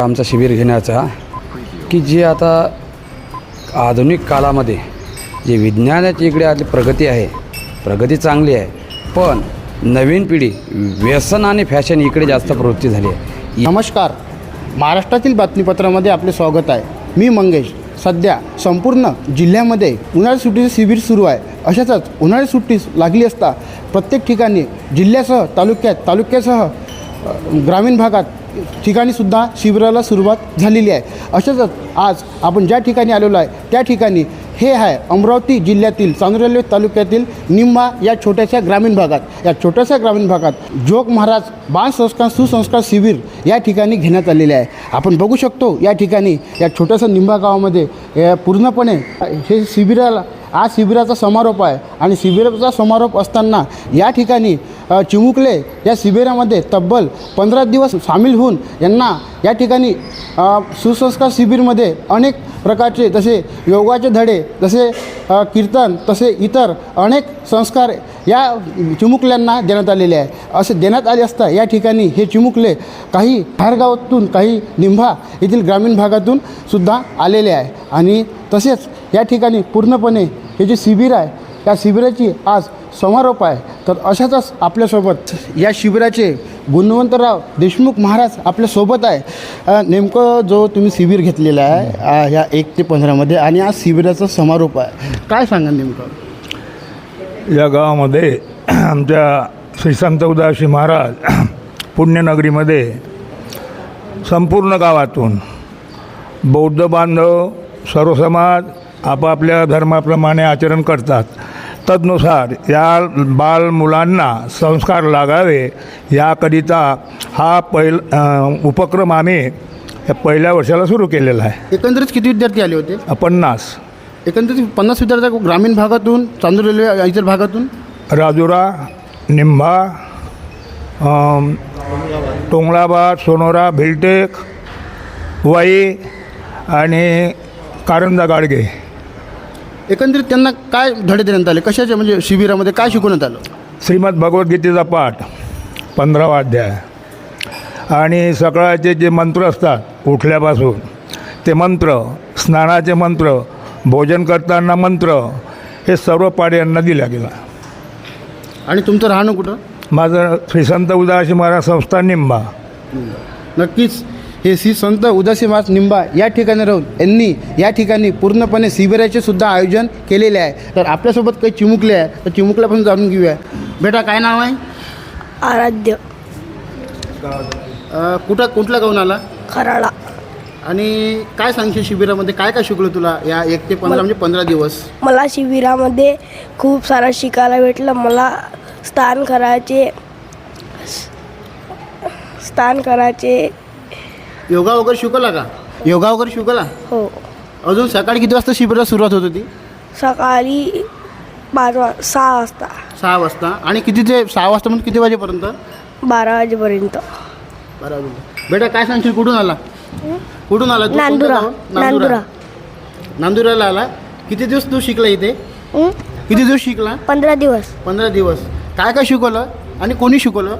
आमचा शिबिर घेण्याचा की जे आता आधुनिक काळामध्ये जे विज्ञानाची इकडे आली प्रगती आहे प्रगती चांगली आहे पण नवीन पिढी व्यसन आणि फॅशन इकडे जास्त प्रवृत्ती झाली आहे. नमस्कार. महाराष्ट्रातील बातमीपत्रामध्ये आपले स्वागत आहे. मी मंगेश. सध्या संपूर्ण जिल्ह्यामध्ये उन्हाळी सुट्टीचे शिबिर सुरू आहे. अशातच उन्हाळी सुट्टी लागली असता प्रत्येक ठिकाणी जिल्ह्यासह तालुक्यात तालुक्यासह ग्रामीण भागात ठिकाणीसुद्धा शिबिराला सुरुवात झालेली आहे. अशाच आज आपण ज्या ठिकाणी आलेलो आहे त्या ठिकाणी हे आहे अमरावती जिल्ह्यातील चांदुरेल्वे तालुक्यातील निंबा या छोट्याशा ग्रामीण भागात. या छोट्याशा ग्रामीण भागात जोग महाराज बालसंस्कार सुसंस्कार शिबिर या ठिकाणी घेण्यात आलेले आहे. आपण बघू शकतो या ठिकाणी या छोट्याशा निंबा गावामध्ये पूर्णपणे हे शिबिराला आज शिबिराचा समारोप आहे आणि शिबिराचा समारोप असताना या ठिकाणी चिमुकले या शिबिरामध्ये तब्बल पंधरा दिवस सामील होऊन यांना या ठिकाणी सुसंस्कार शिबिरमध्ये अनेक प्रकारचे जसे योगाचे धडे जसे कीर्तन तसे इतर अनेक संस्कार या चिमुकल्यांना देण्यात आलेले आहे. असे देण्यात आले असता या ठिकाणी हे चिमुकले काही बाहेरगावातून काही निंभा येथील ग्रामीण भागातून सुद्धा आलेले आहे. आणि तसेच या ठिकाणी पूर्णपणे हे जे शिबिर आहे या शिबिराची आज समारोप आहे. तर अशातच आपल्यासोबत या शिबिराचे गुणवंतराव देशमुख महाराज आपल्यासोबत आहे. नेमकं जो तुम्ही शिबिर घेतलेला आहे ह्या एक ते पंधरामध्ये आणि आज शिबिराचा समारोप आहे. काय सांगा नेमकं? या गावामध्ये आमच्या श्री संत उदासी महाराज पुण्यनगरीमध्ये संपूर्ण गावातून बौद्ध बांधव सर्व समाज आपापल्या धर्माप्रमाणे आचरण करतात. तदनुसार या बाल मुलांना संस्कार लागावे याकरिता हा पैल उपक्रम आम्ही या पहिल्या वर्षाला सुरू केलेला आहे. एकंदरीत किती विद्यार्थी आले होते? पन्नास. एकंदरीत पन्नास विद्यार्थी ग्रामीण भागातून चांदूर रेल्वे इतर भागातून? राजुरा निंभा टोंगळाबाद सोनोरा भिलटेक वाई आणि कारंजा गाडगे. एकंदरीत त्यांना काय धडे देण्यात आले? कशाचे? म्हणजे शिबिरामध्ये काय शिकवण्यात आलं? श्रीमद भगवद्गीतेचा पाठ पंधरावा अध्याय. आणि सकाळचे जे मंत्र असतात उठल्यापासून ते मंत्र स्नानाचे मंत्र भोजन करताना मंत्र हे सर्व पाठ यांना दिला गेला आणि तुमचं राहणं कुठं? माझं श्री संत उदासी महाराज संस्थान निंबा. नक्कीच. हे श्री संत उदासी मास निंबा या ठिकाणी राहून यांनी या ठिकाणी पूर्णपणे शिबिराचे सुद्धा आयोजन केलेले आहे. तर आपल्यासोबत काही चिमुकले आहे तर चिमुकल्यापासून जाणून घेऊया. बेटा काय नाव आहे? आराध्य. अं, कुठं कुठल्या गावून आला खराडा आणि काय सांगशील शिबिरामध्ये? काय काय शिकलो तुला या एक ते पंधरा म्हणजे पंधरा दिवस? मला शिबिरामध्ये खूप सारं शिकायला भेटलं. मला स्थान करायचे स्थान करायचे योगा वगैरे शिकवला का? योगा वगैरे शिकवला? हो. अजून सकाळी किती वाजता शिबिराला सुरुवात होत होती? सकाळी पाच वा सहा वाजता. सहा वाजता. आणि किती ते सहा वाजता म्हणजे किती वाजेपर्यंत? बारा वाजेपर्यंत. बरं अजून. बेटा काय सांगशील? कुठून आला? कुठून आला तू? नांदुरा? नांदुरा. नांदुराला आला. किती दिवस तू शिकला इथे? हं? किती दिवस शिकला? पंधरा दिवस. पंधरा दिवस. काय काय शिकवलं? आणि कोणी शिकवलं?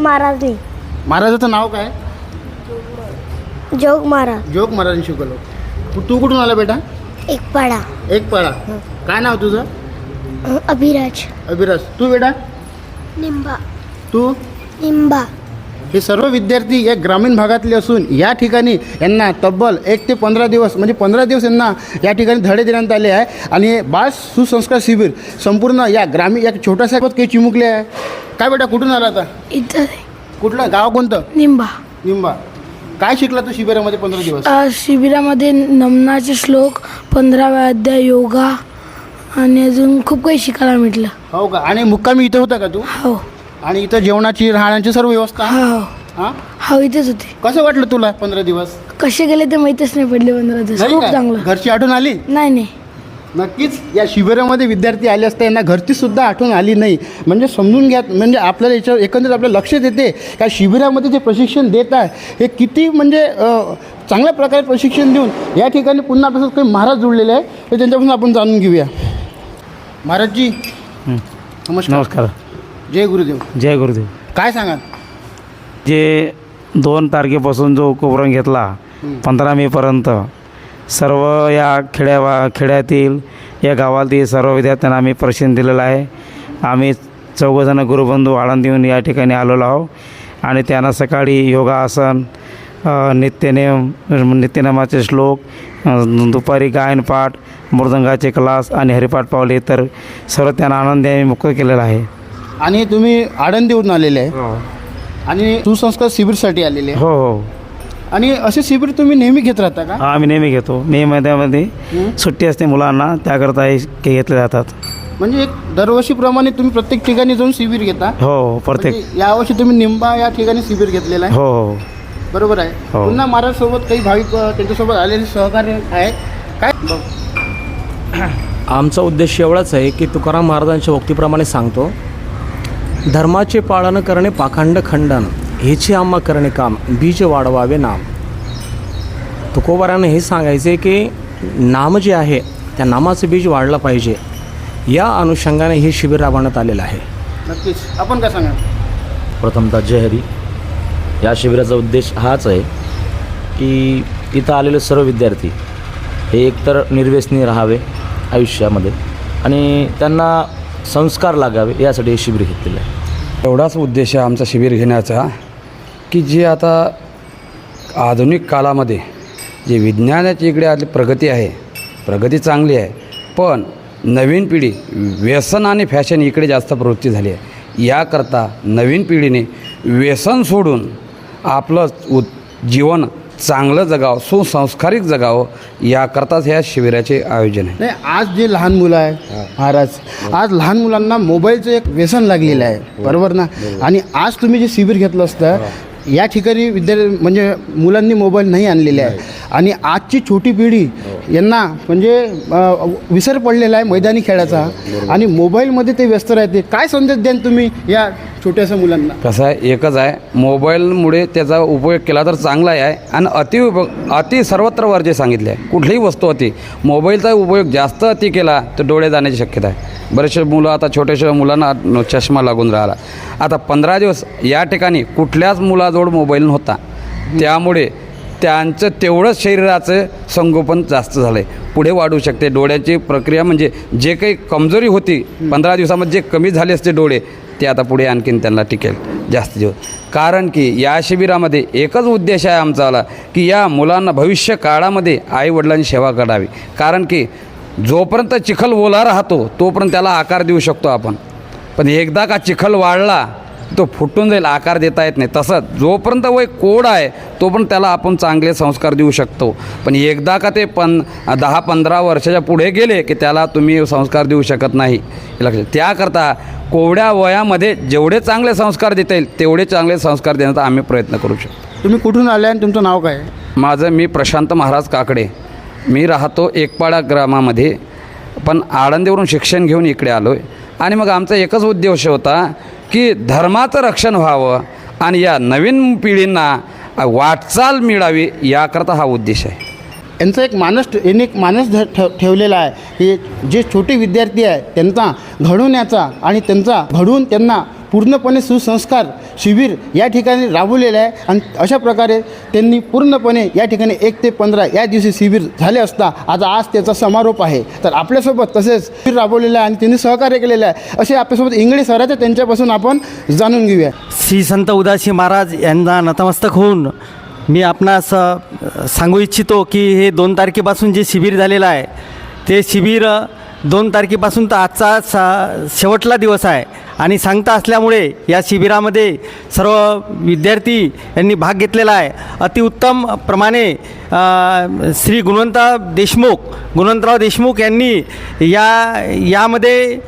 महाराजनी महाराजाचं नाव काय? जोग महाराज जोग महाराजांनी शिकवलं. तू- तू कुठून आला बेटा? एक पाडा. एक पाळा काय नाव तुझं? अभिराज. अभिराज. तू बेटा? निंबा. तू? निंबा. हे सर्व विद्यार्थी या ग्रामीण भागातले असून या ठिकाणी यांना तब्बल एक ते पंधरा दिवस म्हणजे पंधरा दिवस यांना या ठिकाणी धडे देण्यात आले आहे. आणि हे बाळ सुसंस्कार शिबिर संपूर्ण या ग्रामीण या छोट्याशा काही चिमुकले आहे. काय बेटा कुठून आला आता? इथं. कुठलं? गाव कोणतं? निंबा. निंबा. काय शिकला तू शिबिरामध्ये पंधरा दिवस? अ, शिबिरामध्ये नमनाचे श्लोक पंधराव्या अध्याय योगा आणि अजून खूप काही शिकायला भेटलं हो का? आणि मुक्कामी इथं होता का तू? हो. आणि इथं जेवणाची राहण्याची सर्व व्यवस्था? हो हो. हां? हो इथेच होते. कसं वाटलं तुला पंधरा दिवस? कसे गेले ते माहीतच नाही पडले पंधरा दिवस. नाही खूप का? चांगलं. घरची आठवण आली? नाही नाही. नक्कीच या शिबिरामध्ये विद्यार्थी आले असता यांना घरची सुद्धा आठवण आली नाही. म्हणजे समजून घ्या म्हणजे आपल्याला याच्यावर एकंदरीत आपल्या लक्षात येते का शिबिरामध्ये जे प्रशिक्षण देत आहे हे किती म्हणजे चांगल्या प्रकारे प्रशिक्षण देऊन या ठिकाणी पुन्हा आपल्यासोबत काही महाराज जुळलेले आहे तर त्यांच्यापासून आपण जाणून घेऊया. महाराजजी नमस्कार. नमस्कार. जय गुरुदेव. जय गुरुदेव. काय सांगा जे दोन तारखेपासून जो उपक्रम घेतला पंधरा मेपर्यंत सर्व या खेड्या खेड्यातील या गावातील सर्व विद्यार्थ्यांना आम्ही प्रशिक्षण दिलेलं आहे. आम्ही चौघंजणं गुरुबंधू आळंद येऊन या ठिकाणी आलेलो आहोत. आणि त्यांना सकाळी योगासन नित्यनेम नित्यनेमाचे श्लोक दुपारी गायनपाठ मृदंगाचे क्लास आणि हरिपाठ पावले तर सर्व त्यांना आनंदाने मुक्त केलेला आहे. आणि तुम्ही आळंदीवरून आलेले आहे. आणि सुसंस्कार शिबिरसाठी आलेले हो हो. आणि असे शिबिर तुम्ही नेहमी घेत राहता का? हा आम्ही नेहमी घेतो. मे महिन्यामध्ये सुट्टी असते मुलांना त्याकरता हे के- घेतले जातात. म्हणजे एक दरवर्षीप्रमाणे तुम्ही प्रत्येक ठिकाणी जाऊन शिबिर घेता? हो हो प्रत्येक. म्हणजे यावर्षी तुम्ही निंबा या ठिकाणी शिबिर घेतलेलं आहे? हो हो. बरोबर आहे. हो. पुन्हा महाराजसोबत काही भाविक अ, त्यांच्यासोबत आलेले सहकार्य आहे काय? आमचा उद्देश एवढाच आहे की तुकाराम महाराजांच्या वक्तीप्रमाणे सांगतो धर्माचे पालन करणे पाखंड खंडन. हेचे आम्हा करणे काम बीज वाढवावे नाम तुकोबारानं हे सांगायचे की नाम जे आहे त्या नामाचं बीज वाढलं पाहिजे या अनुषंगाने हे शिबिर राबवण्यात आलेलं आहे नक्कीच आपण काय सांगा प्रथमतः जय हरी या शिबिराचा उद्देश हाच आहे की इथं आलेले सर्व विद्यार्थी हे एकतर निर्व्यसनी राहावे आयुष्यामध्ये आणि त्यांना संस्कार लागावे यासाठी हे शिबिर घेतलेलं आहे एवढाच उद्देश आहे आमचा शिबिर घेण्याचा की जे आता आधुनिक काळामध्ये जे विज्ञानाची इकडे आली प्रगती आहे प्रगती चांगली आहे पण नवीन पिढी व्यसन आणि फॅशन इकडे जास्त प्रवृत्ती झाली आहे. याकरता नवीन पिढीने व्यसन सोडून आपलं उ जीवन चांगलं जगावं सुसंस्कारिक जगावं याकरताच ह्या शिबिराचे आयोजन आहे. नाही आज जे लहान मुलं आहे महाराज आज लहान मुलांना मोबाईलचं एक व्यसन लागलेलं आहे. बरोबर ना? आणि आज तुम्ही जे शिबिर घेतलं असतं या ठिकाणी विद्यार्थी म्हणजे मुलांनी मोबाईल नाही आणलेले आहे. आणि आजची छोटी पिढी यांना म्हणजे विसर पडलेला आहे मैदानी खेळाचा. आणि मोबाईलमध्ये ते व्यस्त राहते. काय संदेश द्याल तुम्ही या छोट्याशा मुलांना? कसं आहे एकच आहे. मोबाईलमुळे त्याचा उपयोग केला तर चांगला आहे. आणि अति उपयोग अति सर्वत्र वर्जे सांगितले आहे कुठलीही वस्तू अति. मोबाईलचा उपयोग जास्त अति केला तर डोळे जाण्याची शक्यता आहे. बरेचसे मुलं आता छोट्याशा मुलांना चष्मा लागून राहिला. आता पंधरा दिवस या ठिकाणी कुठल्याच मुलाजवळ मोबाईल नव्हता. त्यामुळे त्यांचं तेवढंच शरीराचं संगोपन जास्त झालं आहे पुढे वाढू शकते. डोळ्याची प्रक्रिया म्हणजे जे काही कमजोरी होती पंधरा दिवसामध्ये जे कमी झाले असते डोळे ते आता पुढे आणखीन त्यांना टिकेल. जास्त दिवस. कारण की या शिबिरामध्ये एकच उद्देश आहे आमचावाला की या मुलांना भविष्य काळामध्ये आईवडिलांची सेवा करावी. कारण की जोपर्यंत चिखल ओला राहतो तोपर्यंत त्याला आकार देऊ शकतो आपण. पण एकदा का चिखल वाढला तो फुटून जाईल आकार देता येत नाही. तसंच जोपर्यंत वय कोड आहे तोपर्यंत त्याला आपण चांगले संस्कार देऊ शकतो. पण एकदा का ते पन दहा पंधरा वर्षाच्या पुढे गेले की त्याला तुम्ही संस्कार देऊ शकत नाही. लक्षात त्याकरता कोवड्या वयामध्ये जेवढे चांगले संस्कार देता येईल तेवढे चांगले संस्कार देण्याचा आम्ही प्रयत्न करू शकतो. तुम्ही कुठून आले आणि तुमचं नाव काय? आहे? माझं मी प्रशांत महाराज काकडे. मी राहतो एकपाडा ग्रामामध्ये. पण आळंदीवरून शिक्षण घेऊन इकडे आलो आहे आणि मग आमचा एकच उद्देश होता की धर्माचं रक्षण व्हावं आणि या नवीन पिढींना वाटचाल मिळावी याकरता हा उद्देश आहे. यांचा एक मानस यांनी एक मानस ध- ठेव ठेवलेला आहे की जे छोटे विद्यार्थी आहे त्यांचा घडवण्याचा आणि त्यांचा घडवून त्यांना पूर्णपणे सुसंस्कार शिबिर या ठिकाणी राबवलेलं आहे आणि अशा प्रकारे त्यांनी पूर्णपणे या ठिकाणी एक ते पंधरा या दिवशी शिबिर झाले असता आज आज त्याचा समारोप आहे. तर आपल्यासोबत तसेच शिबिर राबवलेलं आहे आणि त्यांनी सहकार्य केलेलं आहे. असे आपल्यासोबत इंगळे सर आहेत त्यांच्यापासून आपण जाणून घेऊया. श्री संत उदासी महाराज यांना नतमस्तक होऊन मी आपणास सांगू इच्छितो की हे दोन तारखेपासून जे शिबिर झालेलं आहे ते शिबिर दोन तारखेपासून तर आजचा सा शेवटला दिवस आहे. आणि सांगता असल्यामुळे या शिबिरामध्ये सर्व विद्यार्थी यांनी भाग घेतलेला आहे. अतिउत्तम प्रमाणे श्री गुणवंत देशमुख गुणवंतराव देशमुख यांनी या यामध्ये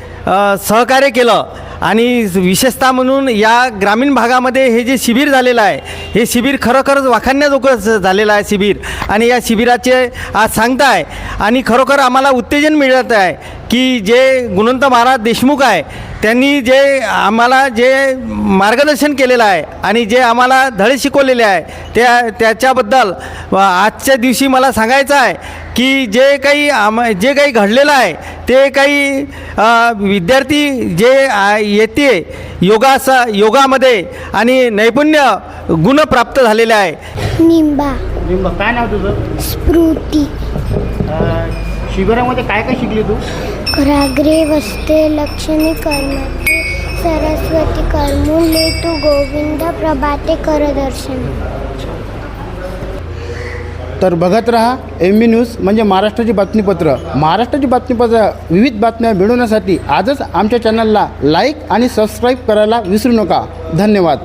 सहकार्य केलं. आणि विशेषतः म्हणून या ग्रामीण भागामध्ये हे जे शिबिर झालेलं आहे हे शिबिर खरोखरच वाखाण्याजोगं झालेलं आहे शिबिर. आणि या शिबिराचे आज सांगताय आणि खरोखर आम्हाला उत्तेजन मिळत आहे. की जे गुणवंत महाराज देशमुख आहे त्यांनी जे आम्हाला जे मार्गदर्शन केलेलं आहे आणि जे आम्हाला धडे शिकवलेले आहे त्या त्याच्याबद्दल व आजच्या दिवशी मला सांगायचं आहे की जे काही आम जे काही घडलेलं आहे ते काही विद्यार्थी जे येते योगास योगामध्ये आणि नैपुण्य गुण प्राप्त झालेले आहे. निंबा. निंबा काय नाव तुझं? स्फूर्ती शिबिरामध्ये काय काय शिकली तू? कराग्रे वस्ते लक्ष्मी कर्मते सरस्वती कर्मुले तू गोविंद प्रभाते करदर्शन. तर बघत राहा एम बी न्यूज म्हणजे महाराष्ट्राची बातमीपत्र. महाराष्ट्राची बातमीपत्र विविध बातम्या मिळवण्यासाठी आजच आमच्या चॅनलला लाईक आणि सबस्क्राईब करायला विसरू नका. धन्यवाद.